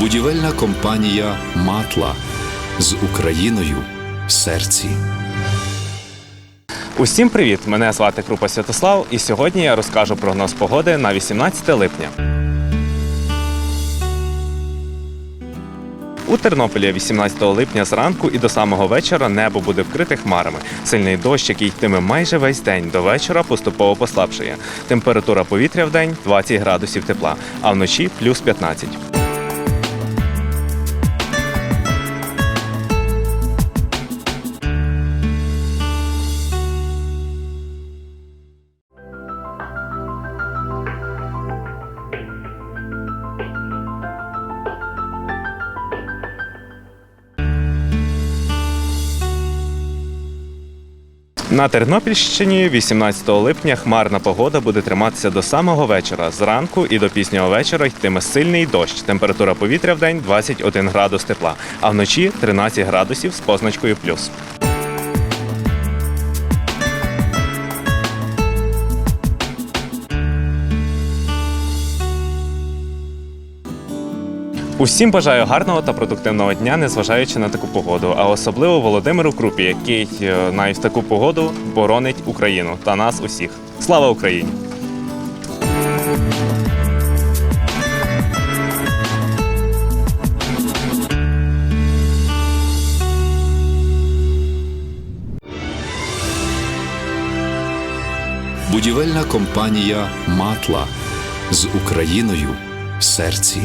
Будівельна компанія Матла з Україною в серці. Усім привіт! Мене звати Крупа Святослав, і сьогодні я розкажу прогноз погоди на 18 липня. У Тернополі 18 липня зранку і до самого вечора небо буде вкрите хмарами. Сильний дощ, який йтиме майже весь день, до вечора поступово послабшає. Температура повітря в день 20 градусів тепла, а вночі плюс 15. На Тернопільщині 18 липня хмарна погода буде триматися до самого вечора. Зранку і до пізнього вечора йтиме сильний дощ. Температура повітря в день 21 градус тепла, а вночі 13 градусів з позначкою плюс. Усім бажаю гарного та продуктивного дня, незважаючи на таку погоду, а особливо Володимиру Крупі, який е, навіть таку погоду боронить Україну та нас усіх. Слава Україні! Будівельна компанія Матла з Україною в серці.